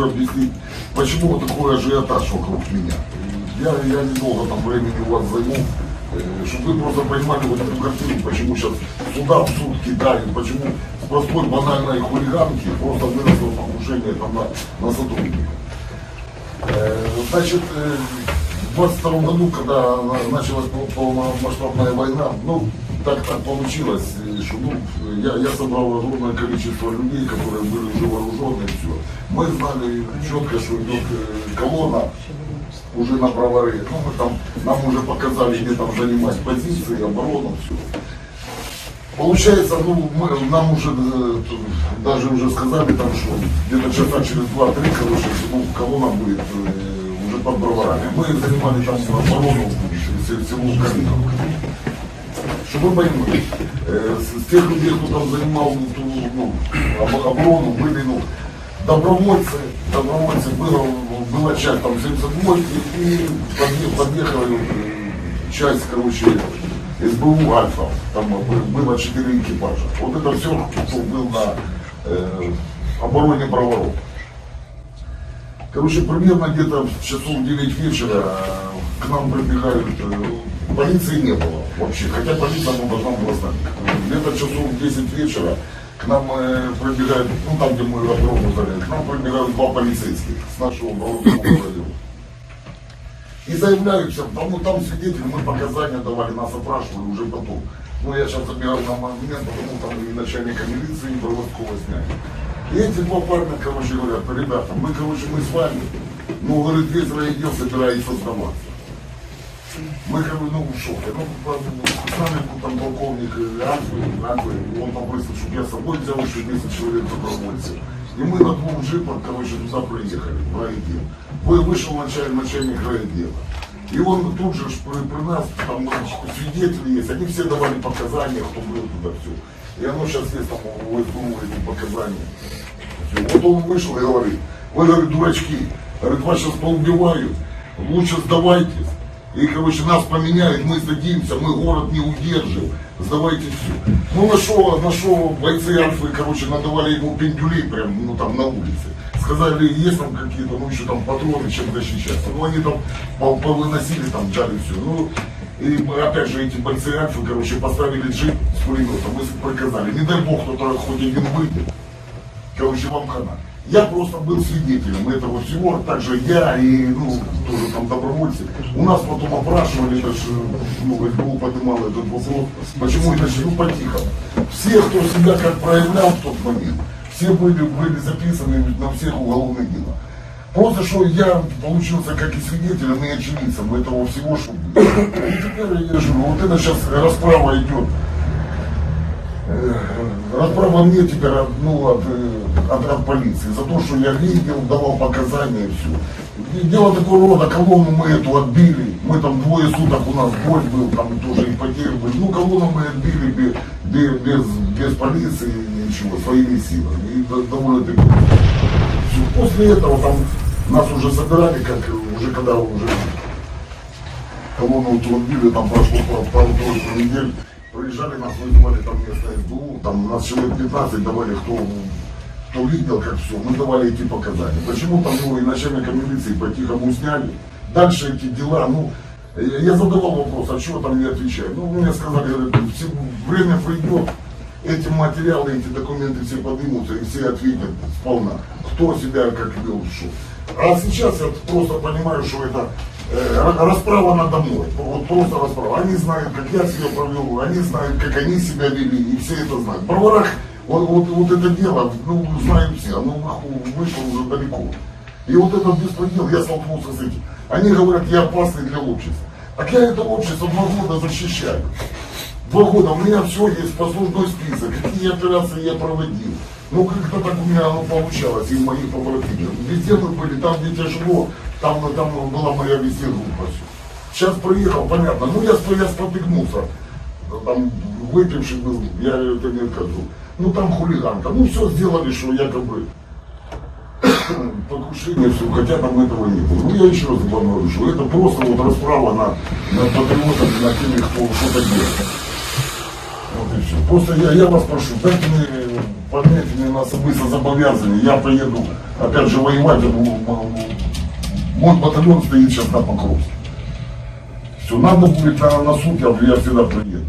хочу объяснить, почему вот такой ажиотаж вокруг меня. Я, я недолго там времени у вас займу, э, чтобы вы просто понимали вот эту картину, почему сейчас суда в суд кидают, почему с простой банальной хулиганки просто выросло покушение там на, на сотрудника. Э, Значит, э, в 22 году, когда на- началась пол- полномасштабная война, ну, так так получилось, что ну, я, я собрал огромное количество людей, которые были уже вооружены. Мы знали четко, что идет э, колонна уже на броваре. Ну, мы там, нам уже показали, где там занимать позиции, оборону, все. Получается, ну, мы, нам уже э, даже уже сказали там, что где-то часа через два-три, короче, ну, колонна будет э, уже под броварами. Мы занимали там оборону село Калиновка. Чтобы вы понимали, э, с, с тех людей, кто там занимал ну, ту, ну, об- оборону, были, ну, добровольцы, добровольцы, было, была часть там 72 и, и подъе- подъехала э, часть, короче, СБУ Альфа, там бы- было 4 экипажа. Вот это все, был на э, обороне Броваров. Короче, примерно где-то в часов 9 вечера э, к нам прибегают, э, полиции не было вообще, хотя полиция должна была знать. Где-то часов в 10 вечера к нам э, прибегают, ну там, где мы оборону заняли, к нам прибегают два полицейских с нашего оборонного района. И заявляются, там, ну, там свидетели, мы показания давали, нас опрашивали уже потом. Ну, я сейчас забегал на момент, потому там и начальника милиции, и Броводского сняли. И эти два парня, короче, говорят, ребята, мы, короче, мы с вами, ну, говорит, весь район собирается сдаваться. Мы, как бы, ну, в шоке. Ну, по- с нами был там полковник Англи, Англи, он попросил, чтобы я с собой взял еще 10 человек добровольцев. И мы на двух джипах, короче, туда приехали, в райотдел. Вы- Вышел начальник, начальник райотдела. И он тут же при, при нас, там свидетели есть, они все давали показания, кто был туда все. И оно сейчас есть там СБУ эти показания. Вот он вышел и говорит, вы, говорит, дурачки, говорит, вас сейчас поубивают, лучше сдавайтесь. И, короче, нас поменяют, мы сдадимся, мы город не удержим, сдавайте все. Ну, нашел, нашел бойцы Альфы, короче, надавали ему пендюлей прям, ну, там, на улице. Сказали, есть там какие-то, ну, еще там патроны, чем защищаться. Ну, они там повыносили, там, дали все. Ну, и опять же, эти бойцы Альфы, короче, поставили джип с пулеметом, мы приказали, не дай бог, кто-то хоть один выйдет. Короче, вам хана. Я просто был свидетелем этого всего, также я и, ну, тоже там добровольцы. У нас потом опрашивали, это ж, ну, СБУ поднимал этот вопрос, почему иначе, ну, по-тихому. Все, кто себя как проявлял в тот момент, все были, были записаны на всех уголовных делах. Просто что я получился как и свидетелем, и очевидцем этого всего, что. И теперь я же, вот это сейчас расправа идет Расправа мне теперь ну, от, э, от, от полиции за то, что я видел, давал показания и все. Дело такого рода, колонну мы эту отбили, мы там двое суток у нас бой был, там тоже и потери были. Ну, колонну мы отбили без, без, без, полиции, ничего, своими силами. И до- довольно-таки всё. После этого там нас уже собирали, как э, уже когда уже колонну эту отбили, там прошло пару- пару-тройку недель, приезжали, нас вызывали там местное СБУ, там нас человек 15 давали, кто, кто видел, как все, мы давали эти показания. Почему там его и начальника милиции по-тихому сняли, дальше эти дела, ну, я задавал вопрос, а чего там не отвечают? Ну, мне сказали, говорят, «Все- время придет, эти материалы, эти документы все поднимутся и все ответят сполна, кто себя как вел, что. А сейчас я просто понимаю, что это расправа надо мной. Вот просто расправа. Они знают, как я себя провел, они знают, как они себя вели, и все это знают. Броварах вот, вот, вот это дело, ну, знают все, оно вышло уже далеко. И вот этот беспредел, я столкнулся с этим. Они говорят, я опасный для общества. Так я это общество два года защищаю. Два года, у меня все есть, послужной список, какие операции я проводил. Ну, как-то так у меня получалось, и моих побратимов. Везде мы были, там, где тяжело, там, там была моя везде группа. Сейчас приехал, понятно, ну, я, я спотыкнулся, там, выпивший был, я это не скажу. Ну, там хулиганка, ну, все сделали, что якобы покушение, все, хотя там этого не было. Ну, я еще раз что это просто вот расправа на, на патриотами, на теми, кто что-то делает. Вот и все. Просто я, я вас прошу, дайте мне Поверьте мне на особисто зобовязаны, я поеду, опять же, воевать, мой батальон стоит сейчас на Покровске. Все, надо будет на, на суд, я, я всегда приеду.